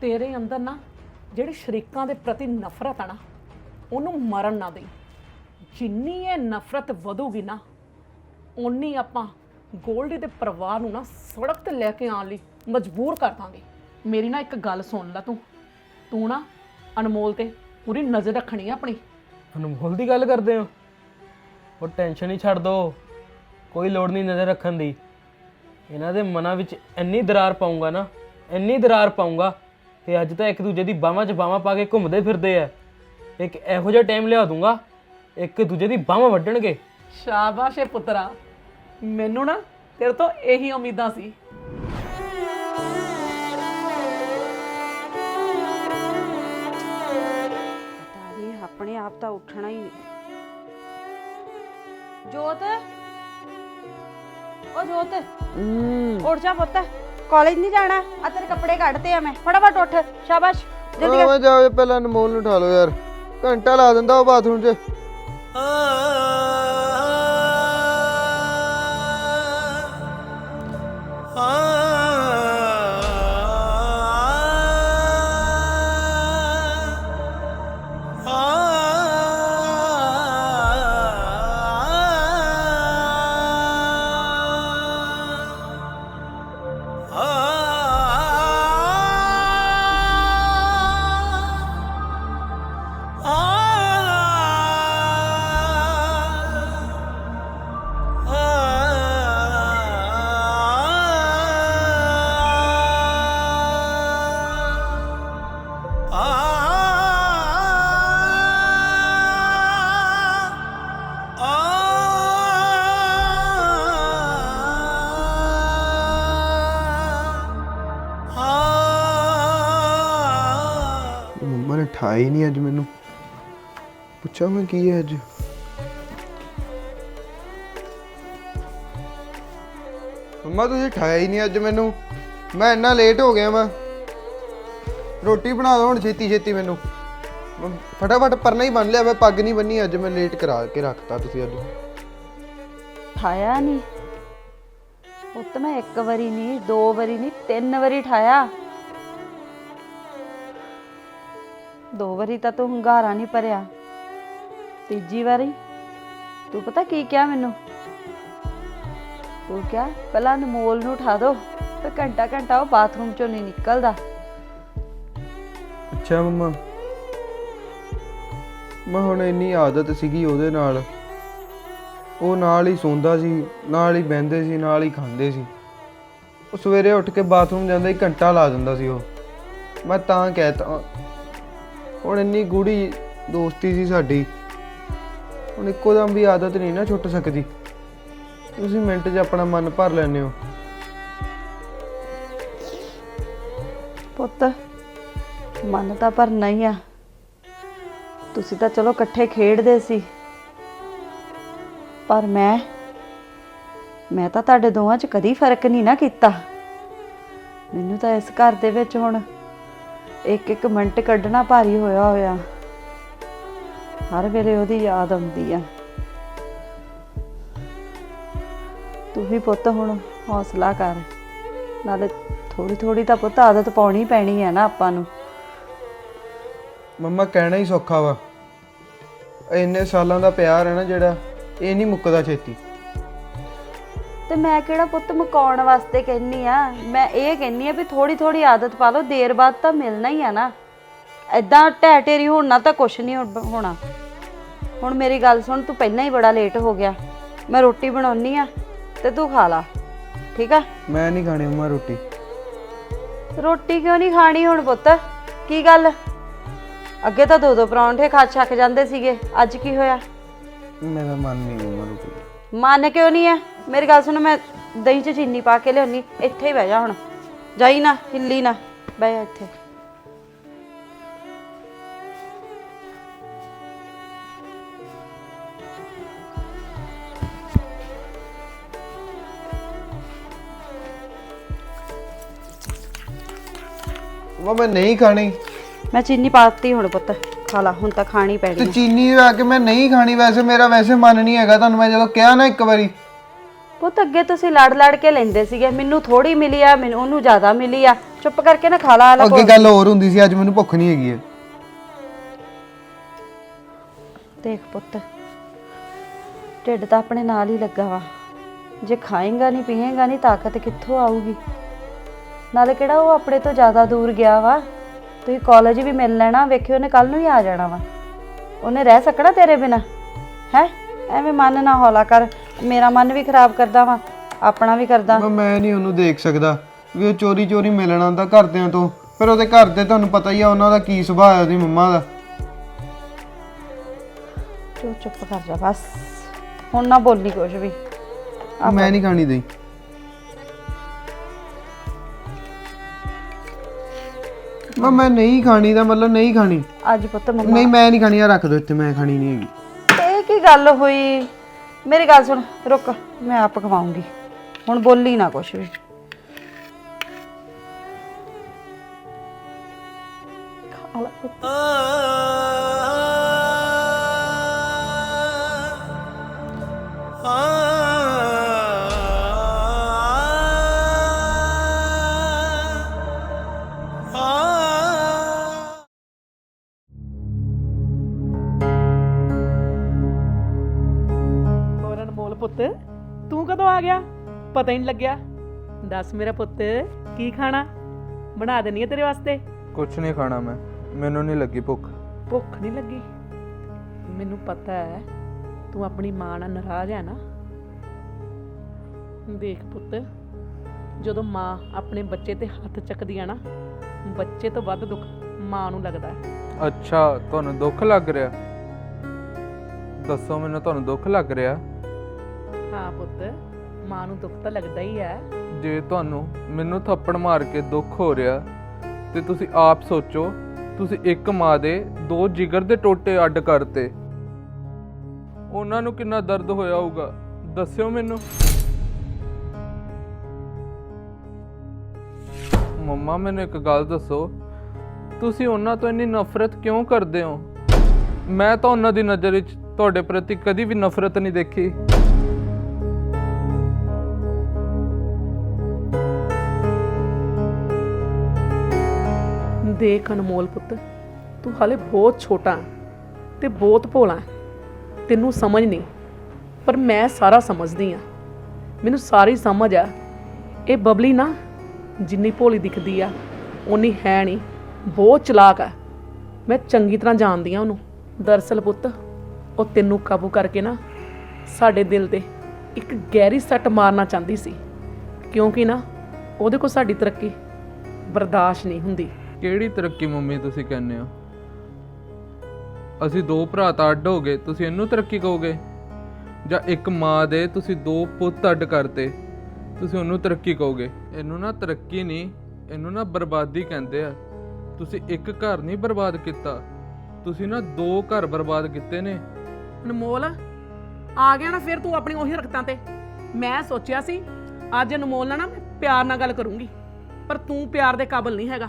ਤੇਰੇ ਅੰਦਰ ਨਾ ਜਿਹੜੀ ਸ਼ਰੀਕਾਂ ਦੇ ਪ੍ਰਤੀ ਨਫ਼ਰਤ ਆ ਨਾ, ਉਹਨੂੰ ਮਰਨ ਨਾ ਦੇ ਜਿੰਨੀ ਇਹ ਨਫ਼ਰਤ ਵਧੂਗੀ ਨਾ, ਓਨੀ ਆਪਾਂ ਗੋਲਡੀ ਦੇ ਪਰਿਵਾਰ ਨੂੰ ਨਾ ਸੜਕ ਤੇ ਲੈ ਕੇ ਆਉਣ ਲਈ ਮਜਬੂਰ ਕਰ ਦਾਂਗੇ। ਮੇਰੀ ਨਾ ਇੱਕ ਗੱਲ ਸੁਣ ਲੈ ਤੂੰ। ਤੂੰ ਨਾ ਅਨਮੋਲ ਤੇ ਪੂਰੀ ਨਜ਼ਰ ਰੱਖਣੀ ਆ ਆਪਣੀ। ਅਨਮੋਲ ਦੀ ਗੱਲ ਕਰਦੇ ਹੋ? ਉਹ ਟੈਨਸ਼ਨ ਹੀ ਛੱਡ ਦੋ। ਕੋਈ ਲੋੜ ਨਹੀਂ ਨਜ਼ਰ ਰੱਖਣ ਦੀ। ਇਹਨਾਂ ਦੇ ਮਨਾਂ ਵਿੱਚ ਇੰਨੀ ਦਰਾਰ ਪਾਉਂਗਾ ਨਾ, ਇੰਨੀ ਦਰਾਰ ਪਾਉਂਗਾ ਤੇ ਅੱਜ ਤਾਂ ਇੱਕ ਦੂਜੇ ਦੀ ਬਾਹਾਂ 'ਚ ਬਾਹਾਂ ਪਾ ਕੇ ਘੁੰਮਦੇ ਫਿਰਦੇ ਆ। ਇੱਕ ਇਹੋ ਜਿਹਾ ਟਾਈਮ ਲਿਆ ਦੂੰਗਾ ਇੱਕ ਦੂਜੇ ਦੀ ਬਾਹਾਂ ਵੱਢਣਗੇ। ਸ਼ਾਬਾਸ਼ ਏ ਪੁੱਤਰਾ। ਮੈਨੂੰ ਨਾ ਤੇਰੇ ਤੋਂ ਇਹੀ ਉਮੀਦਾਂ ਸੀ। ਪਤਾ ਨਹੀਂ ਆਪਣੇ ਆਪ ਤਾਂ ਉੱਠਣਾ ਹੀ ਨਹੀਂ। ਜੋਤ। ਓ ਜੋਤ ਉੱਠ ਜਾ ਪੁੱਤ। ਕਾਲਜ ਨਹੀਂ ਜਾਣਾ? ਆ ਤੇਰੇ ਕੱਪੜੇ ਕੱਢਤੇ ਆ ਮੈਂ। ਫਟਾਫਟ ਉੱਠ। ਸ਼ਾਬਾਸ਼। ਜਲਦੀ ਕਰ। ਜਾਓ ਪਹਿਲਾਂ ਅਨਮੋਲ ਨੂੰ ਉਠਾ ਲਓ ਯਾਰ। ਘੰਟਾ ਲਾ ਦਿੰਦਾ ਉਹ ਬਾਥਰੂਮ 'ਚ। ਮੰਮਾ ਨੇ ਹੀ ਨਹੀਂ ਅੱਜ ਮੈਨੂੰ। ਪੁੱਛਾਂ ਮੈਂ ਕੀ ਹੈ ਅੱਜ। ਮੰਮਾ, ਤੁਸੀਂ ਠਾਇਆ ਹੀ ਨਹੀਂ ਅੱਜ ਮੈਨੂੰ। ਮੈਂ ਇੰਨਾ ਲੇਟ ਹੋ ਗਿਆ ਵਾਂ। ਰੋਟੀ ਬਣਾ ਦੋ ਹੁਣ ਛੇਤੀ ਛੇਤੀ ਮੈਨੂੰ। ਮੈਂ ਫਟਾਫਟ ਪਰਨਾ ਹੀ ਬੰਨ ਲਿਆ ਮੈਂ, ਪੱਗ ਨਹੀਂ ਬੰਨੀ ਅੱਜ ਮੈਂ ਲੇਟ ਕਰਾ ਕੇ ਰੱਖਤਾ ਤੁਸੀਂ ਅੱਜ। ਠਾਇਆ ਨਹੀਂ। ਪੁੱਤ, ਮੈਂ ਇੱਕ ਵਾਰੀ ਨਹੀਂ, ਦੋ ਵਾਰੀ ਨਹੀਂ, ਤਿੰਨ ਵਾਰੀ ਠਾਇਆ ਦੋ ਵਾਰੀ ਤਾਂ ਤੂੰ ਹੰਗਾਰਾ ਨਹੀਂ ਭਰਿਆ। ਤੀਜੀ ਵਾਰੀ? ਤੂੰ ਪਤਾ ਕੀ ਕਿਹਾ ਮੈਨੂੰ? ਤੂੰ ਕਿਹਾ, ਪਹਿਲਾਂ ਅਨਮੋਲ ਨੂੰ ਉਠਾ ਦੋ ਤੇ ਘੰਟਾ ਘੰਟਾ ਉਹ ਬਾਥਰੂਮ ਚੋਂ ਨਹੀਂ ਨਿਕਲਦਾ। ਅੱਛਾ ਮੰਮਾ। ਮੈਂ ਹੁਣ ਇੰਨੀ ਆਦਤ ਸੀਗੀ ਉਹਦੇ ਨਾਲ। ਉਹ ਨਾਲ ਹੀ ਸੌਂਦਾ ਸੀ, ਨਾਲ ਹੀ ਬਹਿੰਦੇ ਸੀ, ਨਾਲ ਹੀ ਖਾਂਦੇ ਸੀ। ਉਹ ਸਵੇਰੇ ਉੱਠ ਕੇ ਬਾਥਰੂਮ ਜਾਂਦਾ ਹੀ ਘੰਟਾ ਲਾ ਦਿੰਦਾ ਸੀ ਉਹ। ਮੈਂ ਤਾਂ ਕਹਿਤਾ ਹੁਣ ਇੰਨੀ ਗੂੜੀ ਦੋਸਤੀ ਸੀ ਸਾਡੀ, ਹੁਣ ਇੱਕੋ ਦਮ ਵੀ ਆਦਤ ਨਹੀਂ ਨਾ ਛੁੱਟ ਸਕਦੀ। ਤੁਸੀਂ ਮਿੰਟ 'ਚ ਆਪਣਾ ਮਨ ਭਰ ਲੈਂਦੇ ਹੋ। ਪੁੱਤ, ਮਨ ਤਾਂ ਪਰ ਨਹੀਂ ਆ। ਤੁਸੀਂ ਤਾਂ ਚਲੋ ਇਕੱਠੇ ਖੇਡਦੇ ਸੀ। ਪਰ ਮੈਂ ਮੈਂ ਤਾਂ ਤੁਹਾਡੇ ਦੋਵਾਂ 'ਚ ਕਦੀ ਫ਼ਰਕ ਨਹੀਂ ਨਾ ਕੀਤਾ। ਮੈਨੂੰ ਤਾਂ ਇਸ ਘਰ ਦੇ ਵਿੱਚ ਹੁਣ ਇੱਕ ਇੱਕ ਮਿੰਟ ਕੱਢਣਾ ਭਾਰੀ ਹੋਇਆ ਹੋਇਆ। ਹਰ ਵੇਲੇ ਉਹਦੀ ਯਾਦ ਆਉਂਦੀ ਆ। ਤੂੰ ਵੀ ਪੁੱਤ ਹੁਣ ਹੌਸਲਾ ਕਰ। ਨਾਲੇ ਥੋੜੀ ਥੋੜੀ ਤਾਂ ਪੁੱਤ ਆਦਤ ਪਾਉਣੀ ਪੈਣੀ ਹੈ ਨਾ ਆਪਾਂ ਨੂੰ। ਮੰਮਾ, ਕਹਿਣਾ ਹੀ ਸੌਖਾ ਵਾ। ਇੰਨੇ ਸਾਲਾਂ ਦਾ ਪਿਆਰ ਹੈ ਨਾ ਜਿਹੜਾ, ਇਹ ਨਹੀਂ ਮੁੱਕਦਾ ਛੇਤੀ। ਤੇ ਮੈਂ ਕਿਹੜਾ ਪੁੱਤ ਮਕਾਉਣ ਵਾਸਤੇ ਕਹਿੰਨੀ ਆ? ਮੈਂ ਇਹ ਕਹਿੰਨੀ ਆ ਵੀ ਥੋੜੀ ਥੋੜੀ ਆਦਤ ਪਾ ਲਓ ਦੇਰ ਬਾਅਦ ਤਾਂ ਮਿਲਣਾ ਹੀ ਆ ਨਾ। ਐਦਾਂ ਢਹਿ ਢੇਰੀ ਹੋਣਾ ਤਾਂ ਕੁਛ ਨਹੀਂ ਹੋਣਾ ਹੁਣ। ਮੇਰੀ ਗੱਲ ਸੁਣ ਤੂੰ ਪਹਿਲਾਂ ਹੀ ਬੜਾ ਲੇਟ ਹੋ ਗਿਆ। ਮੈਂ ਰੋਟੀ ਬਣਾਉਣੀ ਆ ਤੇ ਤੂੰ ਖਾ ਲਾ। ਠੀਕ ਆ? ਮੈਂ ਨਹੀਂ ਖਾਣੀ ਮੰਮਾ ਰੋਟੀ। ਰੋਟੀ ਕਿਉਂ ਨਹੀਂ ਖਾਣੀ ਹੁਣ ਪੁੱਤ? ਕੀ ਗੱਲ? ਅੱਗੇ ਤਾਂ ਦੋ ਦੋ ਪਰੌਂਠੇ ਖਾ ਛੱਕ ਜਾਂਦੇ ਸੀਗੇ। ਅੱਜ ਕੀ ਹੋਇਆ? ਮੇਰਾ ਮਨ ਨਹੀਂ ਮੰਮਾ ਰੋਟੀ। ਮਨ ਕਿਉਂ ਨਹੀਂ ਹੈ ਮੇਰੀ ਗੱਲ ਸੁਣ ਮੈਂ ਦਹੀਂ 'ਚ ਚੀਨੀ ਪਾ ਕੇ ਲਿਆਉਣੀ ਇੱਥੇ ਹੀ ਬਹਿ ਜਾ ਹੁਣ। ਜਾਈ ਨਾ ਹਿੱਲੀ ਨਾ ਬਹਿ ਜਾ ਇੱਥੇ। ਮੈਂ ਨਹੀਂ ਖਾਣੀ। ਮੈਂ ਚੀਨੀ ਪਾਤੀ ਹੁਣ ਪੁੱਤ। ਖਾ ਲਾ ਹੁਣ ਤਾਂ ਖਾਣੀ ਪੈਣੀ ਤੇ ਹੈ। ਚੀਨੀ ਆ ਕੇ ਮੈਂ ਨਹੀਂ ਖਾਣੀ ਵੈਸੇ ਮੇਰਾ ਵੈਸੇ ਮਨ ਨਹੀਂ ਹੈਗਾ ਤੁਹਾਨੂੰ ਮੈਂ ਜਦੋਂ ਕਿਹਾ ਨਾ ਇੱਕ ਵਾਰੀ। ਪੁੱਤ ਅੱਗੇ ਤੁਸੀਂ ਲੜ ਲੜ ਕੇ ਲੈਂਦੇ ਸੀਗੇ ਮੈਨੂੰ ਥੋੜੀ ਮਿਲੀ ਆ ਮੈਨੂੰ ਉਹਨੂੰ ਜ਼ਿਆਦਾ ਮਿਲੀ ਆ। ਚੁੱਪ ਕਰਕੇ ਨਾ ਖਾ ਲਾ ਆਲਾ ਅੱਗੇ ਗੱਲ ਹੋਰ ਹੁੰਦੀ ਸੀ ਅੱਜ ਮੈਨੂੰ ਭੁੱਖ ਨਹੀਂ ਹੈਗੀ ਹੈ ਦੇਖ ਪੁੱਤ ਢਿੱਡ ਤਾਂ ਆਪਣੇ ਨਾਲ ਹੀ ਲੱਗਾ ਵਾ। ਜੇ ਖਾਏਗਾ ਨਹੀਂ ਪੀਏਗਾ ਨਹੀਂ ਤਾਕਤ ਕਿੱਥੋਂ ਆਊਗੀ? ਨਾਲੇ ਕਿਹੜਾ ਉਹ ਆਪਣੇ ਤੋਂ ਜ਼ਿਆਦਾ ਦੂਰ ਗਿਆ ਵਾ? ਤੁਸੀਂ ਕਾਲਜ ਵੀ ਮਿਲ ਲੈਣਾ ਵੇਖਿਓ ਉਹਨੇ ਕੱਲ ਨੂੰ ਹੀ ਆ ਜਾਣਾ ਵਾ। ਉਹਨੇ ਰਹਿ ਸਕਣਾ ਤੇਰੇ ਬਿਨਾ? ਹੈ? ਐਵੇਂ ਮਨ ਨਾ ਹੌਲਾ ਕਰ। ਮੇਰਾ ਮਨ ਵੀ ਖਰਾਬ ਕਰਦਾ ਵਾ ਆਪਣਾ ਵੀ ਕਰਦਾ। ਮੈਂ- ਮੈਂ ਨਹੀਂ ਉਹਨੂੰ ਦੇਖ ਸਕਦਾ। ਵੀ ਉਹ ਚੋਰੀ ਚੋਰੀ ਮਿਲਣ ਆਉਂਦਾ ਘਰਦਿਆਂ ਤੋਂ। ਫਿਰ ਉਹਦੇ ਘਰ ਦੇ ਤੁਹਾਨੂੰ ਪਤਾ ਹੀ ਆ ਉਹਨਾਂ ਦਾ ਕੀ ਸੁਭਾਅ ਹੈ ਉਹਦੀ ਮੰਮਾ ਦਾ। ਤੂੰ ਚੁੱਪ ਕਰ ਜਾ ਬਸ। ਹੁਣ ਨਾ ਬੋਲੀ ਕੁਝ ਵੀ। ਮੈਂ ਨਹੀਂ ਖਾਣੀ ਦਈ। ਮੈਂ ਮੈਂ ਨਹੀਂ ਖਾਣੀ ਦਾ ਮਤਲਬ ਨਹੀਂ ਖਾਣੀ। ਅੱਜ ਪੁੱਤ ਮੰਮਾ ਨਹੀਂ ਮੈਂ ਨਹੀਂ ਖਾਣੀ ਆ ਰੱਖ ਦੋ ਇੱਥੇ ਮੈਂ ਖਾਣੀ ਨਹੀਂ ਹੈਗੀ। ਇਹ ਕੀ ਗੱਲ ਹੋਈ? ਮੇਰੀ ਗੱਲ ਸੁਣ ਰੁਕ ਮੈਂ ਆਪ ਖਵਾਉਂਗੀ। ਹੁਣ ਬੋਲੀ ਨਾ ਕੁਛ ਵੀ। ਪਤਾ ਹੀ ਨਹੀਂ ਲੱਗਿਆ। ਦੱਸ ਮੇਰਾ ਪੁੱਤ ਕੀ ਖਾਣਾ? ਬਣਾ ਦੇਣੀ ਹੈ ਤੇਰੇ ਵਾਸਤੇ? ਕੁਛ ਨਹੀਂ ਖਾਣਾ ਮੈਂ। ਮੈਨੂੰ ਨਹੀਂ ਲੱਗੀ ਭੁੱਖ। ਭੁੱਖ ਨਹੀਂ ਲੱਗੀ? ਮੈਨੂੰ ਪਤਾ ਹੈ ਤੂੰ ਆਪਣੀ ਮਾਂ ਨਾਲ ਨਾਰਾਜ਼ ਹੈ ਨਾ। ਦੇਖ ਪੁੱਤ ਜਦੋਂ ਮਾਂ ਆਪਣੇ ਬੱਚੇ ਤੇ ਹੱਥ ਚੱਕਦੀ ਆ ਨਾ ਬੱਚੇ ਤੋਂ ਵੱਧ ਦੁੱਖ ਮਾਂ ਨੂੰ ਲੱਗਦਾ ਹੈ। ਅੱਛਾ ਤੁਹਾਨੂੰ ਦੁੱਖ ਲੱਗ ਰਿਹਾ? ਦੱਸੋ ਮੈਨੂੰ ਤੁਹਾਨੂੰ ਦੁੱਖ ਲੱਗ ਰਿਹਾ? ਹਾਂ ਪੁੱਤ ਮਾਂ ਨੂੰ ਦੁੱਖ ਤਾਂ ਲੱਗਦਾ ਹੀ ਹੈ। ਜੇ ਤੁਹਾਨੂੰ ਮੈਨੂੰ ਥੱਪੜ ਮਾਰ ਕੇ ਦੁੱਖ ਹੋ ਰਿਹਾ, ਤੇ ਤੁਸੀਂ ਆਪ ਸੋਚੋ, ਤੁਸੀਂ ਇੱਕ ਮਾਂ ਦੇ ਦੋ ਜਿਗਰ ਦੇ ਟੋਟੇ ਅੱਡ ਕਰਤੇ। ਉਹਨਾਂ ਨੂੰ ਕਿੰਨਾ ਦਰਦ ਹੋਇਆ ਹੋਊਗਾ, ਦੱਸਿਓ ਮੈਨੂੰ। ਮੰਮਾ, ਮੈਨੂੰ ਇੱਕ ਗੱਲ ਦੱਸੋ, ਤੁਸੀਂ ਉਹਨਾਂ ਤੋਂ ਇੰਨੀ ਨਫ਼ਰਤ ਕਿਉਂ ਕਰਦੇ ਹੋ? ਮੈਂ ਤਾਂ ਉਹਨਾਂ ਦੀ ਨਜ਼ਰ ਵਿੱਚ ਤੁਹਾਡੇ ਪ੍ਰਤੀ ਕਦੀ ਵੀ ਨਫ਼ਰਤ ਨਹੀਂ ਦੇਖੀ। ਦੇਖ ਅਨਮੋਲ ਪੁੱਤ, ਤੂੰ ਹਾਲੇ ਬਹੁਤ ਛੋਟਾ ਹੈ ਤੇ ਬਹੁਤ ਭੋਲਾ ਤੈਨੂੰ ਸਮਝ ਨਹੀਂ, ਪਰ ਮੈਂ ਸਾਰਾ ਸਮਝਦੀ ਆ ਮੈਨੂੰ ਸਾਰੀ ਸਮਝ ਆ। ਇਹ ਬਬਲੀ ਨਾ ਜਿੰਨੀ ਭੋਲੀ ਦਿਖਦੀ ਆ ਉਨੀ ਹੈ ਨਹੀਂ, ਬਹੁਤ ਚਲਾਕ ਆ। ਮੈਂ ਚੰਗੀ ਤਰ੍ਹਾਂ ਜਾਣਦੀ ਆ ਉਹਨੂੰ। ਦਰਅਸਲ ਪੁੱਤ, ਉਹ ਤੈਨੂੰ ਕਾਬੂ ਕਰਕੇ ਨਾ ਸਾਡੇ ਦਿਲ ਤੇ ਇੱਕ ਗਹਿਰੀ ਸੱਟ ਮਾਰਨਾ ਚਾਹੁੰਦੀ ਸੀ। ਕਿਉਂਕਿ ਨਾ ਉਹਦੇ ਕੋਲ ਸਾਡੀ ਤਰੱਕੀ ਬਰਦਾਸ਼ਤ ਨਹੀਂ ਹੁੰਦੀ। ਕਿਹੜੀ ਤਰੱਕੀ ਮੰਮੀ ਤੁਸੀਂ ਕਹਿੰਦੇ ਹੋ? ਅਸੀਂ ਦੋ ਭਰਾ ਤਾਂ ਅੱਡ ਹੋ ਗਏ, ਤੁਸੀਂ ਇਹਨੂੰ ਤਰੱਕੀ ਕਹੋਗੇ? ਜਾਂ ਇੱਕ ਮਾਂ ਦੇ ਤੁਸੀਂ ਦੋ ਪੁੱਤ ਅੱਡ ਕਰਤੇ, ਤੁਸੀਂ ਉਹਨੂੰ ਤਰੱਕੀ ਕਹੋਗੇ? ਇਹਨੂੰ ਨਾ ਤਰੱਕੀ ਨਹੀਂ, ਇਹਨੂੰ ਨਾ ਬਰਬਾਦੀ ਕਹਿੰਦੇ ਆ। ਤੁਸੀਂ ਇੱਕ ਘਰ ਨਹੀਂ ਬਰਬਾਦ ਕੀਤਾ, ਤੁਸੀਂ ਨਾ ਦੋ ਘਰ ਬਰਬਾਦ ਕੀਤੇ ਨੇ। ਅਨਮੋਲ, ਆ ਗਿਆ ਨਾ ਫਿਰ ਤੂੰ ਆਪਣੀ ਉਹੀ ਹਰਕਤਾਂ ਤੇ। ਮੈਂ ਸੋਚਿਆ ਸੀ, ਅੱਜ ਅਨਮੋਲ ਨਾਲ ਨਾ ਮੈਂ ਪਿਆਰ ਨਾਲ ਗੱਲ ਕਰੂੰਗੀ, ਪਰ ਤੂੰ ਪਿਆਰ ਦੇ ਕਾਬਲ ਨਹੀਂ ਹੈਗਾ।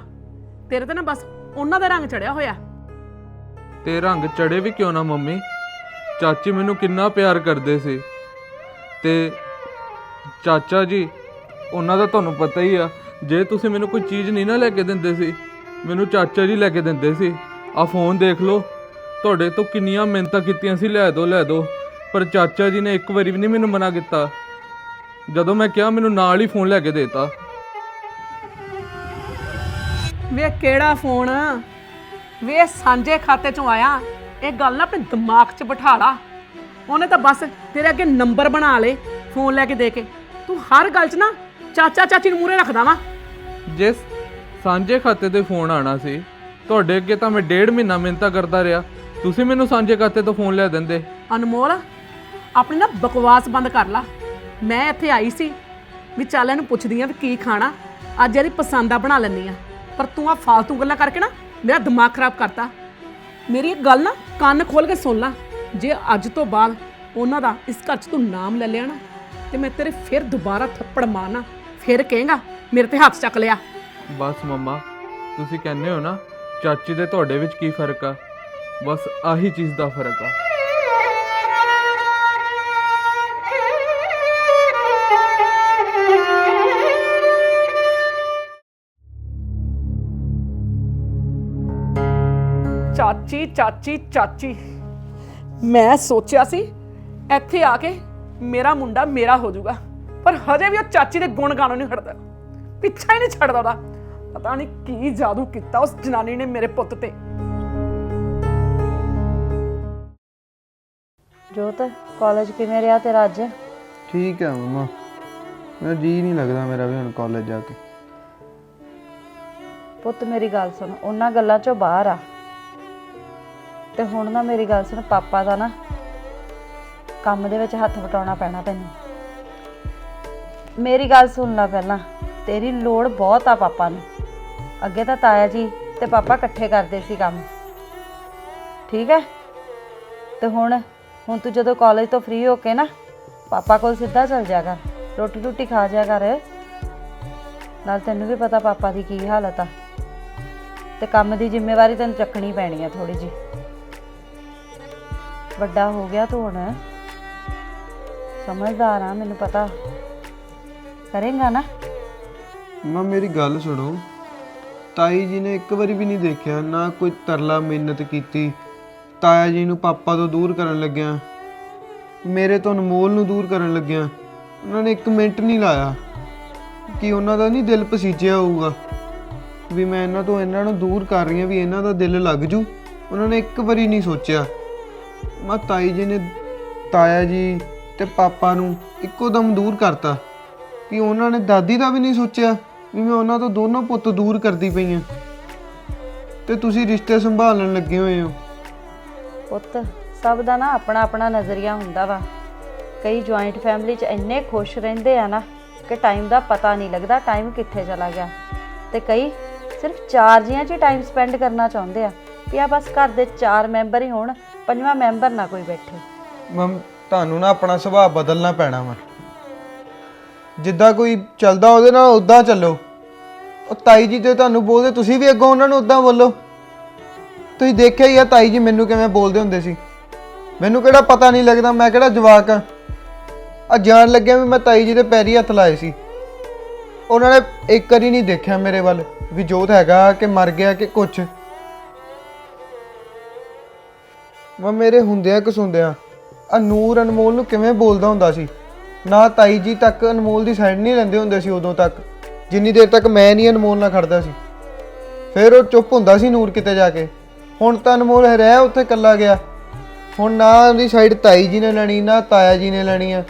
ਤੇਰੇ ਤੇ ਨਾ ਬਸ ਉਹਨਾਂ ਦਾ ਰੰਗ ਚੜਿਆ ਹੋਇਆ। ਤੇ ਰੰਗ ਚੜੇ ਵੀ ਕਿਉਂ ਨਾ ਮੰਮੀ? ਚਾਚੀ ਮੈਨੂੰ ਕਿੰਨਾ ਪਿਆਰ ਕਰਦੇ ਸੀ। ਤੇ ਚਾਚਾ ਜੀ, ਉਹਨਾਂ ਦਾ ਤੁਹਾਨੂੰ ਪਤਾ ਹੀ ਆ, ਜੇ ਤੁਸੀਂ ਮੈਨੂੰ ਕੋਈ ਚੀਜ਼ ਨਹੀਂ ਨਾ ਲੈ ਕੇ ਦਿੰਦੇ ਸੀ, ਮੈਨੂੰ ਚਾਚਾ ਜੀ ਲੈ ਕੇ ਦਿੰਦੇ ਸੀ। ਆ ਫੋਨ ਦੇਖ ਲਓ, ਤੁਹਾਡੇ ਤੋਂ ਕਿੰਨੀਆਂ ਮਿਹਨਤਾਂ ਕੀਤੀਆਂ ਸੀ, ਲੈ ਦੋ ਲੈ ਦੋ। ਪਰ ਚਾਚਾ ਜੀ ਨੇ ਇੱਕ ਵਾਰੀ ਵੀ ਨਹੀਂ ਮੈਨੂੰ ਮਨਾ ਕੀਤਾ। ਜਦੋਂ ਮੈਂ ਕਿਹਾ ਮੈਨੂੰ ਨਾਲ ਹੀ ਫੋਨ ਲੈ ਕੇ ਦੇਤਾ। ਵੇ ਕਿਹੜਾ ਫੋਨ? ਵੇ ਸਾਂਝੇ ਖਾਤੇ ਚੋਂ ਆਇਆ। ਇਹ ਗੱਲ ਨਾ ਆਪਣੇ ਦਿਮਾਗ 'ਚ ਬਿਠਾ ਲਾ। ਉਹਨੇ ਤਾਂ ਬਸ ਤੇਰੇ ਅੱਗੇ ਨੰਬਰ ਬਣਾ ਲੇ ਫੋਨ ਲੈ ਕੇ ਦੇ ਕੇ। ਤੂੰ ਹਰ ਗੱਲ 'ਚ ਨਾ ਚਾਚਾ ਚਾਚੀ ਨੂੰ ਮੂਰੇ ਰੱਖਦਾ ਵਾ। ਜਿਸ ਸਾਂਝੇ ਖਾਤੇ ਤੇ ਫੋਨ ਆਣਾ ਸੀ ਤੁਹਾਡੇ ਅੱਗੇ ਤਾਂ ਮੈਂ ਡੇਢ ਮਹੀਨਾ ਮਿਹਨਤਾਂ ਕਰਦਾ ਰਿਹਾ। ਤੁਸੀਂ ਮੈਨੂੰ ਸਾਂਝੇ ਖਾਤੇ ਤੋਂ ਫੋਨ ਲੈ ਦਿੰਦੇ। ਅਨਮੋਲ ਆਪਣੀ ਨਾ ਬਕਵਾਸ ਬੰਦ ਕਰ ਲਾ। ਮੈਂ ਇੱਥੇ ਆਈ ਸੀ ਵੀ ਚੱਲ ਇਹਨੂੰ ਪੁੱਛਦੀ ਆ ਵੀ ਕੀ ਖਾਣਾ। ਅੱਜ ਇਹਦੀ ਪਸੰਦ ਦਾ ਬਣਾ ਲੈਣੀ ਆ। ਪਰ ਤੂੰ ਆ ਫਾਲਤੂ ਗੱਲਾਂ ਕਰਕੇ ਨਾ ਮੇਰਾ ਦਿਮਾਗ ਖਰਾਬ ਕਰਤਾ। ਮੇਰੀ ਇੱਕ ਗੱਲ ਨਾ ਕੰਨ ਖੋਲ ਕੇ ਸੁਣ ਲੈ। ਜੇ ਅੱਜ ਤੋਂ ਬਾਅਦ ਉਹਨਾਂ ਦਾ ਇਸ ਘਰ 'ਚ ਤੂੰ ਨਾਮ ਲੈ ਲਿਆ ਨਾ, ਤੇ ਮੈਂ ਤੇਰੇ ਫਿਰ ਦੁਬਾਰਾ ਥੱਪੜ ਮਾਰਨਾ, ਫਿਰ ਕਹੇਗਾ, ਮੇਰੇ ਤੇ ਹੱਥ ਚੱਕ ਲਿਆ। ਬਸ ਮੰਮਾ, ਤੁਸੀਂ ਕਹਿੰਦੇ ਹੋ ਨਾ, ਚਾਚੀ ਦੇ ਤੁਹਾਡੇ ਵਿੱਚ ਕੀ ਫ਼ਰਕ ਆ? ਬਸ ਆਹੀ ਚੀਜ਼ ਦਾ ਫ਼ਰਕ ਆ। ਚਾਚੀ ਚਾਚੀ ਚਾਚੀ। ਮੈਂ ਸੋਚਿਆ ਸੀ ਇੱਥੇ ਆ ਕੇ ਮੇਰਾ ਮੁੰਡਾ ਮੇਰਾ ਹੋ ਜਾਊਗਾ ਪਰ ਹਜੇ ਵੀ ਉਹ ਚਾਚੀ ਦੇ ਗੁਣ ਗਾਣੋਂ ਨਹੀਂ ਹਟਦਾ। ਪਿੱਛਾ ਹੀ ਨਹੀਂ ਛੱਡਦਾ ਉਹਦਾ। ਪਤਾ ਨਹੀਂ ਕੀ ਜਾਦੂ ਕੀਤਾ ਉਸ ਜਨਾਨੀ ਨੇ ਮੇਰੇ ਪੁੱਤ ਤੇ। ਜੋਤ ਕਾਲਜ ਕਿਵੇਂ ਰਿਹਾ ਤੇਰਾ ਅੱਜ? ਠੀਕ ਹੈ ਮਮਾ। ਮੇਰਾ ਜੀ ਨਹੀਂ ਲੱਗਦਾ ਮੇਰਾ ਵੀ ਹੁਣ ਕਾਲਜ ਜਾ ਕੇ। ਪੁੱਤ ਮੇਰੀ ਗੱਲ ਸੁਣ। ਉਹਨਾਂ ਗੱਲਾਂ ਚੋਂ ਬਾਹਰ ਆ। ਤੇ ਹੁਣ ਨਾ ਮੇਰੀ ਗੱਲ ਸੁਣ, ਪਾਪਾ ਦਾ ਨਾ ਕੰਮ ਦੇ ਵਿੱਚ ਹੱਥ ਵਟਾਉਣਾ ਪੈਣਾ ਤੈਨੂੰ। ਮੇਰੀ ਗੱਲ ਸੁਣ ਲੈ ਪਹਿਲਾਂ, ਤੇਰੀ ਲੋੜ ਬਹੁਤ ਆ ਪਾਪਾ ਨੂੰ। ਅੱਗੇ ਤਾਂ ਤਾਇਆ ਜੀ ਤੇ ਪਾਪਾ ਇਕੱਠੇ ਕਰਦੇ ਸੀ ਕੰਮ। ਠੀਕ ਹੈ? ਤੇ ਹੁਣ ਹੁਣ ਤੂੰ ਜਦੋਂ ਕਾਲਜ ਤੋਂ ਫ੍ਰੀ ਹੋ ਕੇ ਨਾ, ਪਾਪਾ ਕੋਲ ਸਿੱਧਾ ਚੱਲ ਜਾ ਕਰ। ਰੋਟੀ ਰੋਟੀ ਖਾ ਜਾ ਕਰ। ਨਾਲ ਤੈਨੂੰ ਵੀ ਪਤਾ ਪਾਪਾ ਦੀ ਕੀ ਹਾਲਤ ਆ। ਤੇ ਕੰਮ ਦੀ ਜ਼ਿੰਮੇਵਾਰੀ ਤੈਨੂੰ ਚੱਕਣੀ ਪੈਣੀ ਆ ਥੋੜੀ ਜੀ ਵੱਡਾ ਹੋ ਗਿਆ ਤੂੰ ਹੁਣ। ਸਮਝਦਾਰ ਆ ਮੈਨੂੰ ਪਤਾ। ਕਰੇਂਗਾ ਨਾ? ਮਾਂ, ਮੇਰੀ ਗੱਲ ਸੁਣੋ। ਤਾਈ ਜੀ ਨੇ ਇੱਕ ਵਾਰੀ ਵੀ ਨਹੀਂ ਦੇਖਿਆ, ਨਾ ਕੋਈ ਤਰਲਾ ਮਿੰਨਤ ਕੀਤੀ। ਤਾਇਆ ਜੀ ਨੂੰ ਪਾਪਾ ਤੋਂ ਦੂਰ ਕਰਨ ਲੱਗਿਆ। ਮੇਰੇ ਤੋਂ ਅਨਮੋਲ ਨੂੰ ਦੂਰ ਕਰਨ ਲੱਗਿਆ। ਉਹਨਾਂ ਨੇ ਇੱਕ ਮਿੰਟ ਨਹੀਂ ਲਾਇਆ ਕਿ ਉਹਨਾਂ ਦਾ ਨਹੀਂ ਦਿਲ ਪਸੀਜਿਆ ਹੋਊਗਾ। ਵੀ ਮੈਂ ਇਹਨਾਂ ਤੋਂ ਇਹਨਾਂ ਨੂੰ ਦੂਰ ਕਰ ਰਹੀ ਹਾਂ, ਵੀ ਇਹਨਾਂ ਦਾ ਦਿਲ ਲੱਗ ਜੂ। ਉਹਨਾਂ ਨੇ ਇੱਕ ਵਾਰੀ ਨਹੀਂ ਸੋਚਿਆ। ਮਾ ਤਾਈ ਜੀ ਨੇ ਤਾਇਆ ਜੀ ਤੇ ਪਾਪਾ ਨੂੰ ਇੱਕੋ ਦਮ ਦੂਰ ਕਰਤਾ ਕਿ ਉਹਨਾਂ ਨੇ ਦਾਦੀ ਦਾ ਵੀ ਨਹੀਂ ਸੋਚਿਆ ਵੀ ਮੈਂ ਉਹਨਾਂ ਤੋਂ ਦੋਨੋਂ ਪੁੱਤ ਦੂਰ ਕਰਦੀ ਪਈ ਹਾਂ। ਤੇ ਤੁਸੀਂ ਰਿਸ਼ਤੇ ਸੰਭਾਲਣ ਲੱਗੇ ਹੋਏ ਹੋ। ਪੁੱਤ, ਸਭ ਦਾ ਨਾ ਆਪਣਾ ਆਪਣਾ ਨਜ਼ਰੀਆ ਹੁੰਦਾ ਵਾ। ਕਈ ਜੁਆਇੰਟ ਫੈਮਿਲੀ 'ਚ ਇੰਨੇ ਖੁਸ਼ ਰਹਿੰਦੇ ਆ ਨਾ ਕਿ ਟਾਈਮ ਦਾ ਪਤਾ ਨਹੀਂ ਲੱਗਦਾ ਟਾਈਮ ਕਿੱਥੇ ਚਲਾ ਗਿਆ। ਤੇ ਕਈ ਸਿਰਫ ਚਾਰ ਜੀਆਂ 'ਚ ਟਾਈਮ ਸਪੈਂਡ ਕਰਨਾ ਚਾਹੁੰਦੇ ਆ ਵੀ ਆ ਬਸ ਘਰ ਦੇ ਚਾਰ ਮੈਂਬਰ ਹੀ ਹੋਣ। ਪੰਜਵਾਂ ਮੈਂਬਰ ਨਾ ਕੋਈ ਬੈਠੇ। ਮਮ, ਤੁਹਾਨੂੰ ਨਾ ਆਪਣਾ ਸੁਭਾਅ ਬਦਲਣਾ ਪੈਣਾ ਵਾ। ਜਿੱਦਾਂ ਕੋਈ ਚੱਲਦਾ ਉਹਦੇ ਨਾਲ ਉਦਾਂ ਚੱਲੋ। ਉਹ ਤਾਈ ਜੀ ਤੇ ਤੁਹਾਨੂੰ ਬੋਲਦੇ, ਤੁਸੀਂ ਵੀ ਅੱਗੋਂ ਉਹਨਾਂ ਨੂੰ ਉਦਾਂ ਬੋਲੋ। ਤੁਸੀਂ ਦੇਖਿਆ ਹੀ ਆ ਤਾਈ ਜੀ ਮੈਨੂੰ ਕਿਵੇਂ ਬੋਲਦੇ ਹੁੰਦੇ ਸੀ। ਮੈਨੂੰ ਕਿਹੜਾ ਪਤਾ ਨਹੀਂ ਲੱਗਦਾ, ਮੈਂ ਕਿਹੜਾ ਜਵਾਕ ਆ। ਆ ਜਾਣ ਲੱਗਿਆ ਵੀ ਮੈਂ ਤਾਈ ਜੀ ਦੇ ਪੈਰੀ ਹੱਥ ਲਾਏ ਸੀ। ਉਹਨਾਂ ਨੇ ਇੱਕ ਵਾਰੀ ਨਹੀਂ ਦੇਖਿਆ ਮੇਰੇ ਵੱਲ ਵੀ ਜੋਤ ਹੈਗਾ ਕਿ ਮਰ ਗਿਆ ਕਿ ਕੁਛ। ਮੈਂ ਮੇਰੇ ਹੁੰਦਿਆਂ ਕਸੁੰਦਿਆਂ ਆ ਨੂਰ ਅਨਮੋਲ ਨੂੰ ਕਿਵੇਂ ਬੋਲਦਾ ਹੁੰਦਾ ਸੀ? ਨਾ ਤਾਈ ਜੀ ਤੱਕ ਅਨਮੋਲ ਦੀ ਸਾਈਡ ਨਹੀਂ ਲੈਂਦੇ ਹੁੰਦੇ ਸੀ ਉਦੋਂ ਤੱਕ। ਜਿੰਨੀ ਦੇਰ ਤੱਕ ਮੈਂ ਨਹੀਂ ਅਨਮੋਲ ਨਾਲ ਖੜਦਾ ਸੀ। ਫਿਰ ਉਹ ਚੁੱਪ ਹੁੰਦਾ ਸੀ ਨੂਰ ਕਿਤੇ ਜਾ ਕੇ। ਹੁਣ ਤਾਂ ਅਨਮੋਲ ਰਹਿ ਉੱਥੇ ਇਕੱਲਾ ਗਿਆ। ਹੁਣ ਨਾ ਉਹਦੀ ਸਾਈਡ ਤਾਈ ਜੀ ਨੇ ਲੈਣੀ, ਨਾ ਤਾਇਆ ਜੀ ਨੇ ਲੈਣੀ ਆ।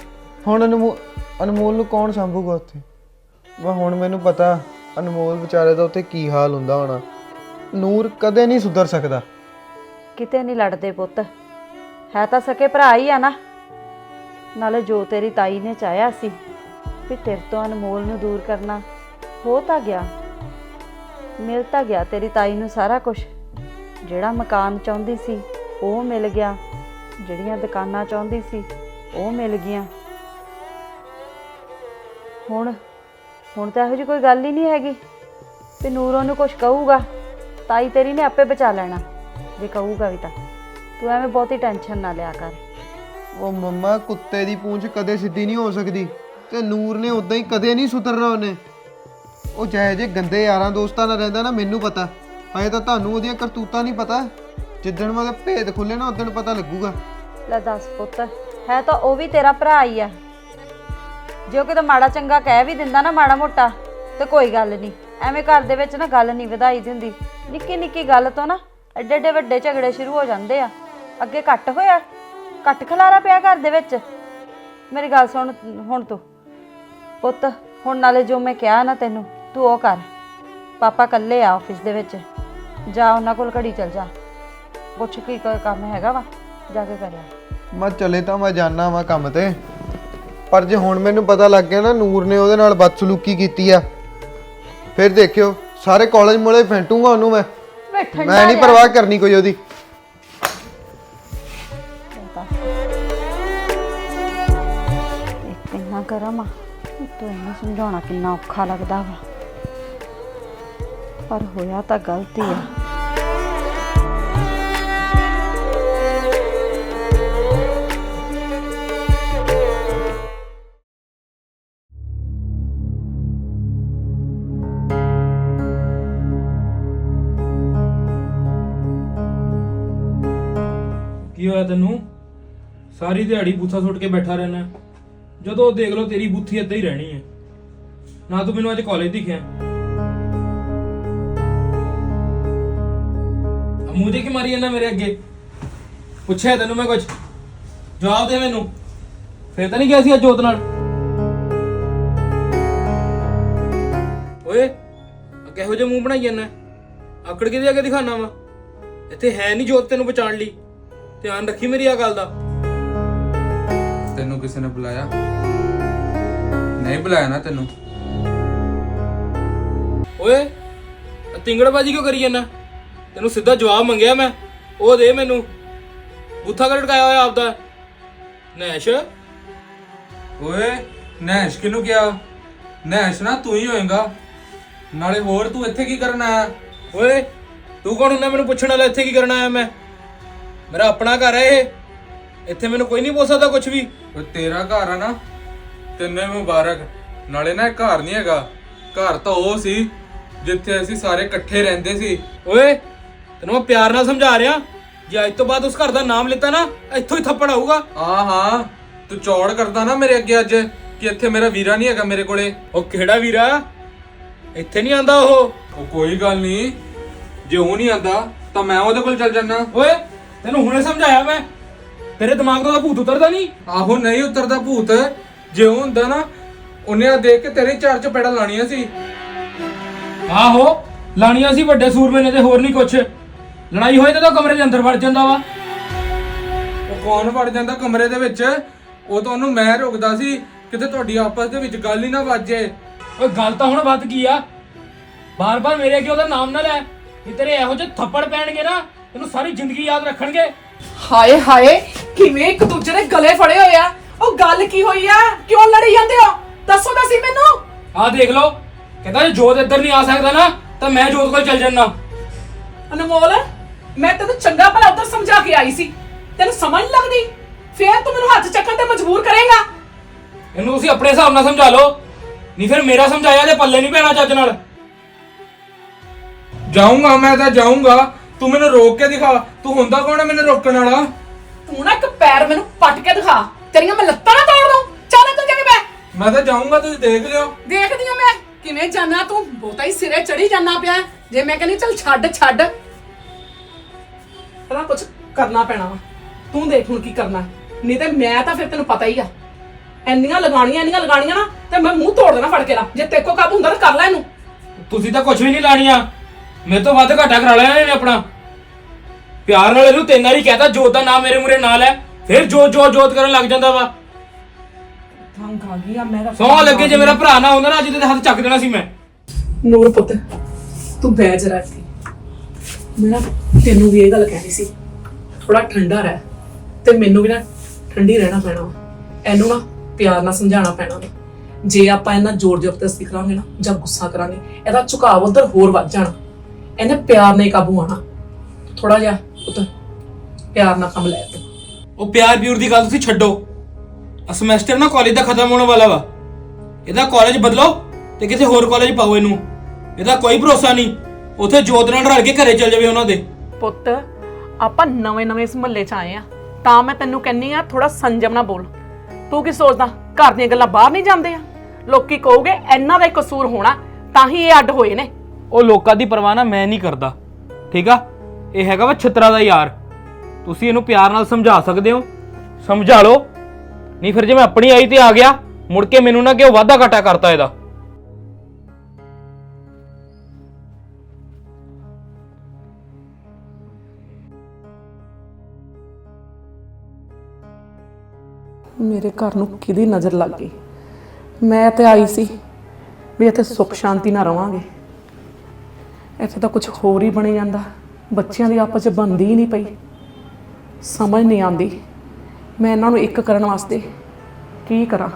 ਹੁਣ ਅਨਮੋ, ਅਨਮੋਲ ਨੂੰ ਕੌਣ ਸੰਭੂਗਾ ਉੱਥੇ? ਵਾ ਹੁਣ ਮੈਨੂੰ ਪਤਾ ਅਨਮੋਲ ਵਿਚਾਰੇ ਦਾ ਉੱਥੇ ਕੀ ਹਾਲ ਹੁੰਦਾ ਹੋਣਾ। ਨੂਰ ਕਦੇ ਨਹੀਂ ਸੁਧਰ ਸਕਦਾ। ਕਿਤੇ ਨਹੀਂ ਲੜਦੇ ਪੁੱਤ। ਹੈ ਤਾਂ ਸਕੇ ਭਰਾ ਹੀ ਆ ਨਾ। ਨਾਲੇ ਜੋ ਤੇਰੀ ਤਾਈ ਨੇ ਚਾਹਿਆ ਸੀ ਵੀ ਤੇਰੇ ਤੋਂ ਅਨਮੋਲ ਨੂੰ ਦੂਰ ਕਰਨਾ, ਹੋ ਤਾਂ ਗਿਆ। ਮਿਲ ਤਾਂ ਗਿਆ ਤੇਰੀ ਤਾਈ ਨੂੰ ਸਾਰਾ ਕੁਝ ਜਿਹੜਾ ਮਕਾਨ ਚਾਹੁੰਦੀ ਸੀ, ਉਹ ਮਿਲ ਗਿਆ। ਜਿਹੜੀਆਂ ਦੁਕਾਨਾਂ ਚਾਹੁੰਦੀ ਸੀ, ਉਹ ਮਿਲ ਗਈਆਂ। ਹੁਣ ਹੁਣ ਤਾਂ ਇਹੋ ਜਿਹੀ ਕੋਈ ਗੱਲ ਹੀ ਨਹੀਂ ਹੈਗੀ ਤੇ ਨੂਰ ਉਹਨੂੰ ਕੁਝ ਕਹੂਗਾ। ਤਾਈ ਤੇਰੀ ਨੇ ਆਪੇ ਬਚਾ ਲੈਣਾ। ਜੇ ਕਹੂਗਾ ਵੀ ਤਾਂ। ਤੂੰ ਐਵੇਂ ਬਹੁਤੀ ਟੈਨਸ਼ਨ ਨਾ ਲਿਆ ਕਰ। ਉਹ ਮੰਮਾ ਕੁੱਤੇ ਦੀ ਪੂੰਛ ਕਦੇ ਸਿੱਧੀ ਨਹੀਂ ਹੋ ਸਕਦੀ। ਤੇ ਨੂਰ ਨੇ ਉਦਾਂ ਹੀ ਕਦੇ ਨਹੀਂ ਸੁਧਰਨਾ ਉਹਨੇ। ਉਹ ਜਿਹੇ ਜੇ ਗੰਦੇ ਯਾਰਾਂ ਦੋਸਤਾਂ ਨਾਲ ਰਹਿੰਦਾ ਨਾ ਮੈਨੂੰ ਪਤਾ। ਹਜੇ ਤਾਂ ਤੁਹਾਨੂੰ ਉਹਦੀਆਂ ਕਰਤੂਤਾਂ ਨਹੀਂ ਪਤਾ। ਜਿੱਦਣ ਉਹਦੇ ਭੇਦ ਖੁੱਲੇ ਨਾ ਉਦੋਂ ਪਤਾ ਲੱਗੂਗਾ। ਲੈ ਦੱਸ ਪੁੱਤ ਹੈ ਤਾਂ ਉਹ ਵੀ ਤੇਰਾ ਭਰਾ ਹੀ ਆ। ਜੇ ਉਹ ਕਿਤੇ ਮਾੜਾ ਚੰਗਾ ਕਹਿ ਵੀ ਦਿੰਦਾ ਨਾ ਮਾੜਾ ਮੋਟਾ ਤੇ ਕੋਈ ਗੱਲ ਨਹੀਂ। ਐਵੇਂ ਘਰ ਦੇ ਵਿੱਚ ਨਾ ਗੱਲ ਨਹੀਂ ਵਧਾਈ ਦੀ ਹੁੰਦੀ ਨਿੱਕੀ ਨਿੱਕੀ ਗੱਲ ਤੋਂ ਨਾ ਐਡੇ ਐਡੇ ਵੱਡੇ ਝਗੜੇ ਸ਼ੁਰੂ ਹੋ ਜਾਂਦੇ ਆ। ਅੱਗੇ ਘੱਟ ਹੋਇਆ, ਘੱਟ ਖਲਾਰਾ ਪਿਆ ਘਰ ਦੇ ਵਿੱਚ। ਮੇਰੀ ਗੱਲ ਸੁਣ, ਹੁਣ ਤੂੰ। ਪੁੱਤ, ਹੁਣ ਨਾਲੇ ਜੋ ਮੈਂ ਕਿਹਾ ਨਾ ਤੈਨੂੰ, ਤੂੰ ਉਹ ਕਰ। ਪਾਪਾ ਕੱਲੇ ਆ ਆਫਿਸ ਦੇ ਵਿੱਚ। ਜਾ ਉਹਨਾਂ ਕੋਲ ਘੜੀ ਚਲ ਜਾ। ਪੁੱਛ ਕੀ ਕੋਈ ਕੰਮ ਹੈਗਾ ਵਾ, ਜਾ ਕੇ ਕਰਿਆ ਮੈਂ ਚਲੇ ਤਾਂ ਮੈਂ ਜਾਣਾ ਵਾ ਕੰਮ ਤੇ। ਪਰ ਜੇ ਹੁਣ ਮੈਨੂੰ ਪਤਾ ਲੱਗ ਗਿਆ ਨਾ, ਨੂਰ ਨੇ ਉਹਦੇ ਨਾਲ ਬਦਸਲੂਕੀ ਕੀਤੀ ਆ। ਫਿਰ ਦੇਖਿਓ, ਸਾਰੇ ਕਾਲਜ ਮੁਲੇ ਫੈਂਟੂਗਾ ਉਹਨੂੰ ਮੈਂ। ਬੈਠਣ ਮੈਂ ਨਹੀਂ ਪਰਵਾਹ ਕਰਨੀ ਕੋਈ ਉਹਦੀ। ਇੱਕ ਇੰਨਾ ਗਰਮ ਆ ਤੂੰ ਇਹਨੂੰ ਸਮਝਾਉਣਾ ਕਿੰਨਾ ਔਖਾ ਲੱਗਦਾ ਵਾ। ਪਰ ਹੋਇਆ ਤਾਂ ਗਲਤੀ ਆ। ਕੀ ਹੋਇਆ ਤੈਨੂੰ? ਸਾਰੀ ਦਿਹਾੜੀ ਬੂਥਾ ਸੁੱਟ ਕੇ ਬੈਠਾ ਰਹਿਣਾ ਜਦੋਂ ਦੇਖ ਲਓ, ਤੇਰੀ ਬੁੱਥੀ ਇੱਦਾਂ ਹੀ ਰਹਿਣੀ ਹੈ। ਨਾ ਤੂੰ ਮੈਨੂੰ ਅੱਜ ਕਾਲਜ ਦਿਖਿਆ। ਮੂੰਹ ਦੇ ਕੀ ਮਾਰੀ ਜਾਂਦਾ ਮੇਰੇ ਅੱਗੇ। ਪੁੱਛਿਆ ਤੈਨੂੰ ਮੈਂ ਕੁਝ ਜਵਾਬ ਦੇ ਮੈਨੂੰ। ਫੇਰ ਤਾਂ ਨਹੀਂ ਗਿਆ ਸੀ ਅੱਜ ਜੋਤ ਨਾਲ? ਓਏ ਕਿਹੋ ਜਿਹਾ ਮੂੰਹ ਬਣਾਈ ਜਾਂਦਾ ਆਕੜ ਕੇ ਦੇ ਅੱਗੇ ਦਿਖਾਣਾ ਵਾ? ਇੱਥੇ ਹੈ ਨਹੀਂ ਜੋਤ ਤੈਨੂੰ ਬਚਾਉਣ ਲਈ। ਧਿਆਨ ਰੱਖੀ ਮੇਰੀ ਆ ਗੱਲ ਦਾ। ਤੈਨੂੰ ਕਿਸੇ ਨੇ ਬੁਲਾਇਆ? ਨਹੀਂ ਬੁਲਾਇਆ ਨਾ ਤੈਨੂੰ। ਓਏ ਤਿੰਗੜਬਾਜੀ ਕਿਉਂ ਕਰੀ ਜਾਂਦਾ? ਤੈਨੂੰ ਸਿੱਧਾ ਜਵਾਬ ਮੰਗਿਆ ਮੈਂ। ਉਹ ਦੇ ਮੈਨੂੰ। ਬੁੱਥਾ ਕਰ ਲਟਕਾਇਆ ਹੋਇਆ ਆਪਦਾ? ਨੈਸ਼। ਓਏ ਨੈਸ਼ ਕਿਨੂੰ ਕਿਹਾ? ਨੈਸ਼ ਨਾ ਤੂੰ ਹੀ ਹੋਏਗਾ। ਨਾਲੇ ਹੋਰ ਤੂੰ ਇੱਥੇ ਕੀ ਕਰਨ ਆਇਆ? ਓਏ ਤੂੰ ਕੌਣ ਹੁੰਦਾ? ਮੈਨੂੰ ਪੁੱਛਣ ਵਾਲਾ ਇੱਥੇ ਕੀ ਕਰਨ ਆਇਆ ਮੈਂ? ਮੇਰਾ ਆਪਣਾ ਘਰ ਹੈ ਇਹ। ਇੱਥੇ ਮੈਨੂੰ ਕੋਈ ਨਹੀਂ ਪੁੱਛ ਸਕਦਾ ਕੁਝ ਵੀ। ਓਏ ਤੇਰਾ ਘਰ ਆ ਨਾ ਤੈਨੂੰ ਮੁਬਾਰਕ। ਨਾਲੇ ਨਾ ਇਹ ਘਰ ਨਹੀਂ ਹੈਗਾ। ਘਰ ਤਾਂ ਉਹ ਸੀ ਜਿੱਥੇ ਅਸੀਂ ਸਾਰੇ ਇਕੱਠੇ ਰਹਿੰਦੇ ਸੀ। ਓਏ ਤੈਨੂੰ ਮੈਂ ਪਿਆਰ ਨਾਲ ਸਮਝਾ ਰਿਹਾ। ਜੇ ਅੱਜ ਤੋਂ ਬਾਅਦ ਉਸ ਘਰ ਦਾ ਨਾਮ ਲਿੱਤਾ ਨਾ ਇੱਥੋਂ ਹੀ ਥੱਪੜ ਆਊਗਾ। ਆ ਹਾਂ ਤੂੰ ਚੌੜ ਕਰਦਾ ਨਾ ਮੇਰੇ ਅੱਗੇ ਅੱਜ ਕਿ ਇੱਥੇ ਮੇਰਾ ਵੀਰਾ ਨਹੀਂ ਹੈਗਾ ਮੇਰੇ ਕੋਲੇ। ਉਹ ਕਿਹੜਾ ਵੀਰਾ? ਇੱਥੇ ਨਹੀਂ ਆਂਦਾ ਉਹ। ਉਹ ਕੋਈ ਗੱਲ ਨਹੀਂ। ਜੇ ਉਹ ਨਹੀਂ ਆਂਦਾ ਤਾਂ ਮੈਂ ਉਹਦੇ ਕੋਲ ਚੱਲ ਜਾਣਾ ਓਏ ਤੈਨੂੰ ਹੁਣੇ ਸਮਝਾਇਆ ਮੈਂ। ਤੇਰੇ ਦਿਮਾਗ ਤੋਂ ਤਾਂ ਭੂਤ ਉਤਰਦਾ ਨਹੀਂ। ਆਹੋ ਨਹੀਂ ਉਤਰਦਾ ਭੂਤ। ਜੇ ਉਹ ਹੁੰਦਾ ਨਾ ਉਹਨੇ ਆ ਦੇਖ ਕੇ ਤੇਰੇ ਚਾਰ ਚਪੇੜਾ ਲਾਣੀਆਂ ਸੀ। ਆਹੋ ਲਾਣੀਆਂ ਸੀ ਵੱਡੇ ਸੂਰਮੇ ਨੇ ਤੇ ਹੋਰ ਨਹੀਂ ਕੁਛ। ਲੜਾਈ ਹੋਏ ਤਾਂ ਕਮਰੇ ਦੇ ਅੰਦਰ ਵੜ ਜਾਂਦਾ ਵਾ। ਉਹ ਕੌਣ ਵੜ ਜਾਂਦਾ ਕਮਰੇ ਦੇ ਵਿੱਚ? ਉਹ ਤਾਂ ਉਹਨੂੰ ਮੈਂ ਰੁਕਦਾ ਸੀ ਕਿਤੇ ਤੁਹਾਡੀ ਆਪਸ ਦੇ ਵਿੱਚ ਗੱਲ ਹੀ ਨਾ ਵੱਜੇ ਓਏ ਗੱਲ ਤਾਂ ਹੁਣ ਵੱਧ ਗਈ ਆ। ਬਾਰ-ਬਾਰ ਮੇਰੇ ਅੱਗੇ ਉਹਦਾ ਨਾਮ ਨਾ ਲੈ। ਜੇ ਤੇਰੇ ਇਹੋ ਜਿਹੇ ਥੱਪੜ ਪੈਣਗੇ ਨਾ। ਤੈਨੂੰ ਸਾਰੀ ਜ਼ਿੰਦਗੀ ਯਾਦ ਰੱਖਣਗੇ। ਹਾਏ ਹਾਏ ਕਿਵੇਂ ਇੱਕ ਦੂਜੇ ਦੇ ਗਲੇ ਫੜੇ ਹੋਏ ਆ? ਉਹ ਗੱਲ ਕੀ ਹੋਈ ਆ? ਕਿਉਂ ਲੜੀ ਜਾਂਦੇ ਹੋ? ਦੱਸੋ ਤਾਂ ਸੀ ਮੈਨੂੰ। ਆਹ ਦੇਖ ਲਓ ਕਹਿੰਦਾ ਜੇ ਜੋਤ ਇੱਧਰ ਨਹੀਂ ਆ ਸਕਦਾ ਨਾ ਤਾਂ ਮੈਂ ਜੋਤ ਕੋਲ ਚੱਲ ਜੰਨਾ ਅਨਮੋਲ ਮੈਂ ਤੈਨੂੰ ਚੰਗਾ ਭਲਾ ਉਧਰ ਸਮਝਾ ਕੇ ਆਈ ਸੀ। ਤੈਨੂੰ ਸਮਝ ਨਹੀਂ ਲੱਗਦੀ? ਫੇਰ ਤੂੰ ਮੈਨੂੰ ਹੱਥ ਚੱਕਣ ਤੇ ਮਜਬੂਰ ਕਰੇਗਾ। ਇਹਨੂੰ ਤੁਸੀਂ ਆਪਣੇ ਹਿਸਾਬ ਨਾਲ ਸਮਝਾ ਲਓ। ਨਹੀਂ ਫਿਰ ਮੇਰਾ ਸਮਝਾਇਆ ਤੇ ਪੱਲੇ ਨਹੀਂ ਪੈਣਾ ਚੱਜ ਨਾਲ। ਜਾਊਂਗਾ ਮੈਂ ਤਾਂ ਜਾਊਂਗਾ। ਤੂੰ ਮੈਨੂੰ ਰੋਕ ਕੇ ਦਿਖਾ। ਤੂੰ ਹੁੰਦਾ ਕੌਣ ਹੈ ਮੈਨੂੰ ਰੋਕਣ ਵਾਲਾ? ਤੂੰ ਨਾ ਇੱਕ ਪੈਰ ਮੈਨੂੰ ਪੱਟ ਕੇ ਦਿਖਾ। ਤੇਰੀਆਂ ਮੈਂ ਲੱਤਾਂ ਨਾ ਤੋੜ ਦੂੰ। ਚੱਲ ਤੂੰ ਜਗੇ ਬੈ ਮੈਂ ਤਾਂ ਜਾਊਂਗਾ ਤੁਸੀਂ ਦੇਖ ਲਿਓ। ਦੇਖਦੀ ਆ ਮੈਂ। ਕਿਵੇਂ ਜਾਣਾ ਤੂੰ? ਬਹੁਤਾ ਹੀ ਸਿਰੇ ਚੜੀ ਜਾਣਾ ਪਿਆ। ਜੇ ਮੈਂ ਕਹਿੰਦੀ ਚੱਲ ਛੱਡ ਛੱਡ। ਪਤਾ ਕੁਝ ਕਰਨਾ ਪੈਣਾ ਵਾ। ਤੂੰ ਦੇਖ ਹੁਣ ਕੀ ਕਰਨਾ। ਨਹੀਂ ਤੇ ਮੈਂ ਤਾਂ ਫਿਰ ਤੈਨੂੰ ਪਤਾ ਹੀ ਆ। ਇੰਨੀਆਂ ਲਗਾਣੀਆਂ ਇੰਨੀਆਂ ਲਗਾਣੀਆਂ ਨਾ ਤੇ ਮੈਂ ਮੂੰਹ ਤੋੜ ਦੇਣਾ ਫੜ ਕੇ ਲਾ ਜੇ ਤੇਰੇ ਕੋ ਕਾਬੂ ਹੁੰਦਾ ਤਾਂ ਕਰ ਲੈ ਇਹਨੂੰ। ਤੁਸੀਂ ਤਾਂ ਕੁਝ ਵੀ ਨਹੀਂ ਲਾਣੀਆਂ। ਮੇਰੇ ਤੋਂ ਵੱਧ ਘਾਟਾ ਕਰਾ ਲਿਆ ਇਹਨੇ ਆਪਣਾ। ਪਿਆਰ ਨਾਲ ਇਹਨੂੰ ਤਿੰਨ ਵਾਰੀ ਕਹਤਾ ਜੋਤ ਦਾ ਨਾਮ ਮੇਰੇ ਮੂਰੇ ਨਾਲ ਹੈ ਫਿਰ ਜੋਤ ਜੋਤ ਜੋਤ ਕਰਨ ਲੱਗ ਜਾਂਦਾ ਵਾ। ਤੰਗ ਆ ਗਈ ਆ ਮੈਂ ਤਾਂ ਸੌ ਲੱਗੇ ਜੇ ਮੇਰਾ ਭਰਾ ਨਾ ਹੁੰਦਾ ਨਾ ਅੱਜ ਤੇ ਹੱਥ ਚੱਕ ਦੇਣਾ ਸੀ ਮੈਂ। ਨੂਰ ਪੁੱਤ ਤੂੰ ਬਹਿ ਜਰਾ ਇੱਥੇ। ਮੈਂ ਨਾ ਤੈਨੂੰ ਵੀ ਇਹ ਗੱਲ ਕਹਿਣੀ ਸੀ ਥੋੜਾ ਠੰਡਾ ਰਹਿ ਤੇ ਮੈਨੂੰ ਵੀ ਨਾ ਠੰਡੀ ਰਹਿਣਾ ਪੈਣਾ ਵਾ। ਇਹਨੂੰ ਨਾ ਪਿਆਰ ਨਾਲ ਸਮਝਾਉਣਾ ਪੈਣਾ ਵਾ। ਜੇ ਆਪਾਂ ਇਹਨਾਂ ਜ਼ੋਰ ਜ਼ਬਰਦਸਤੀ ਕਰਾਂਗੇ ਨਾ ਜਾਂ ਗੁੱਸਾ ਕਰਾਂਗੇ ਇਹਦਾ ਝੁਕਾਅ ਉਧਰ ਹੋਰ ਵੱਧ ਜਾਣਾ। ਇਹਨੇ ਪਿਆਰ ਹੀ ਕਾਬੂ ਆਣਾ ਥੋੜਾ ਜਿਹਾ ਪੁੱਤ ਪਿਆਰ ਨਾਲ ਕੰਮ ਲੈ ਤੂੰ। ਉਹ ਪਿਆਰ ਪਿਊਰ ਦੀ ਗੱਲ ਤੁਸੀਂ ਛੱਡੋ। ਆ ਸਮੈਸਟਰ ਨਾ ਕਾਲਜ ਦਾ ਖਤਮ ਹੋਣ ਵਾਲਾ ਵਾ। ਇਹਦਾ ਕਾਲਜ ਬਦਲੋ ਤੇ ਕਿਸੇ ਹੋਰ ਕਾਲਜ ਪਾਓ ਇਹਨੂੰ। ਇਹਦਾ ਕੋਈ ਭਰੋਸਾ ਨਹੀਂ। ਉਥੇ ਜੋਤ ਨਾਲ ਰਲ ਕੇ ਘਰੇ ਚੱਲ ਜਾਵੇ ਉਹਨਾਂ ਦੇ। ਪੁੱਤ ਆਪਾਂ ਨਵੇਂ-ਨਵੇਂ ਇਸ ਮਹੱਲੇ 'ਚ ਆਏ ਆ। ਤਾਂ ਮੈਂ ਤੈਨੂੰ ਕਹਿੰਨੀ ਆ ਥੋੜਾ ਸੰਜਮ ਨਾਲ ਬੋਲ। ਤੂੰ ਕੀ ਸੋਚਦਾ ਘਰ ਦੀਆਂ ਗੱਲਾਂ ਬਾਹਰ ਨਹੀਂ ਜਾਂਦੇ ਆ? ਲੋਕੀ ਕਹੋਗੇ ਇਹਨਾਂ ਦਾ ਹੀ ਕਸੂਰ ਹੋਣਾ ਤਾਂ ਹੀ ਇਹ ਅੱਡ ਹੋਏ ਨੇ। ਉਹ ਲੋਕਾਂ ਦੀ ਪਰਵਾਹ ਨਾ ਮੈਂ ਨਹੀਂ ਕਰਦਾ। ਠੀਕ ਆ? ਇਹ ਹੈਗਾ ਵਾ ਛਤਰਾ ਦਾ ਯਾਰ। ਤੁਸੀਂ ਇਹਨੂੰ ਪਿਆਰ ਨਾਲ ਸਮਝਾ ਸਕਦੇ ਹੋ? ਸਮਝਾ ਲਓ। ਨਹੀਂ ਫਿਰ ਜੇ ਮੈਂ ਆਪਣੀ ਆਈ ਤੇ ਆ ਗਿਆ, ਮੁੜ ਕੇ ਮੈਨੂੰ ਨਾ ਕਿ ਉਹ ਵਾਧਾ ਘਾਟਾ ਕਰਤਾ ਇਹਦਾ? ਮੇਰੇ ਘਰ ਨੂੰ ਕਿਹਦੀ ਨਜ਼ਰ ਲੱਗ ਗਈ? ਮੈਂ ਤੇ ਆਈ ਸੀ ਵੀ ਇੱਥੇ ਸੁੱਖ ਸ਼ਾਂਤੀ ਨਾਲ ਰਵਾਂਗੇ। ਇੱਥੇ ਤਾਂ ਕੁਝ ਹੋਰ ਹੀ ਬਣੀ ਜਾਂਦਾ। ਬੱਚਿਆਂ ਦੀ ਆਪਸ 'ਚ ਬਣਦੀ ਹੀ ਨਹੀਂ ਪਈ। ਸਮਝ ਨਹੀਂ ਆਉਂਦੀ। ਮੈਂ ਇਹਨਾਂ ਨੂੰ ਇੱਕ ਕਰਨ ਵਾਸਤੇ ਕੀ ਕਰਾਂ?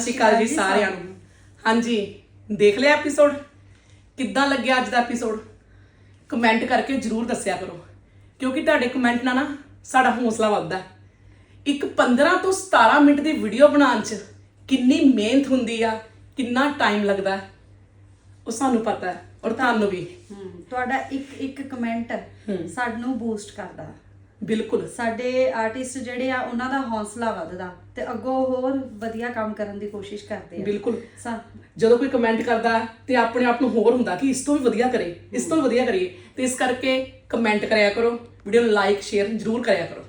ਸ਼੍ਰੀ ਅਕਾਲ ਜੀ ਸਾਰਿਆਂ ਨੂੰ। ਹਾਂਜੀ ਦੇਖ ਲਿਆ ਐਪੀਸੋਡ ਕਿੱਦਾਂ ਲੱਗਿਆ ਅੱਜ ਦਾ ਐਪੀਸੋਡ ਕਮੈਂਟ ਕਰਕੇ ਜਰੂਰ ਦੱਸਿਆ ਕਰੋ। ਕਿਉਂਕਿ ਤੁਹਾਡੇ ਕਮੈਂਟ ਨਾਲ ਨਾ ਸਾਡਾ ਹੌਸਲਾ ਵੱਧਦਾ। ਇੱਕ 15 ਤੋਂ 17 ਮਿੰਟ ਦੀ ਵੀਡੀਓ ਬਣਾਉਣ 'ਚ ਕਿੰਨੀ ਮਿਹਨਤ ਹੁੰਦੀ ਆ ਕਿੰਨਾ ਟਾਈਮ ਲੱਗਦਾ ਉਹ ਸਾਨੂੰ ਪਤਾ ਹੈ। ਔਰ ਤੁਹਾਨੂੰ ਵੀ। ਹਮ, ਤੁਹਾਡਾ ਇੱਕ ਇੱਕ ਕਮੈਂਟ ਸਾਨੂੰ ਬੂਸਟ ਕਰਦਾ। ਬਿਲਕੁਲ। ਸਾਡੇ ਆਰਟਿਸਟ ਜਿਹੜੇ ਆ ਉਹਨਾਂ ਦਾ ਹੌਸਲਾ ਵੱਧਦਾ ਤੇ ਅੱਗੋਂ ਹੋਰ ਵਧੀਆ ਕੰਮ ਕਰਨ ਦੀ ਕੋਸ਼ਿਸ਼ ਕਰਦੇ ਆ। ਬਿਲਕੁਲ। ਸਾ- ਜਦੋਂ ਕੋਈ ਕਮੈਂਟ ਕਰਦਾ ਹੈ ਤੇ ਆਪਣੇ ਆਪ ਨੂੰ ਹੋਰ ਹੁੰਦਾ ਕਿ ਇਸ ਤੋਂ ਵੀ ਵਧੀਆ ਕਰੇ ਇਸ ਤੋਂ ਵੀ ਵਧੀਆ ਕਰੀਏ ਤੇ ਇਸ ਕਰਕੇ ਕਮੈਂਟ ਕਰਿਆ ਕਰੋ ਵੀਡੀਓ ਨੂੰ ਲਾਈਕ ਸ਼ੇਅਰ ਜਰੂਰ ਕਰਿਆ ਕਰੋ।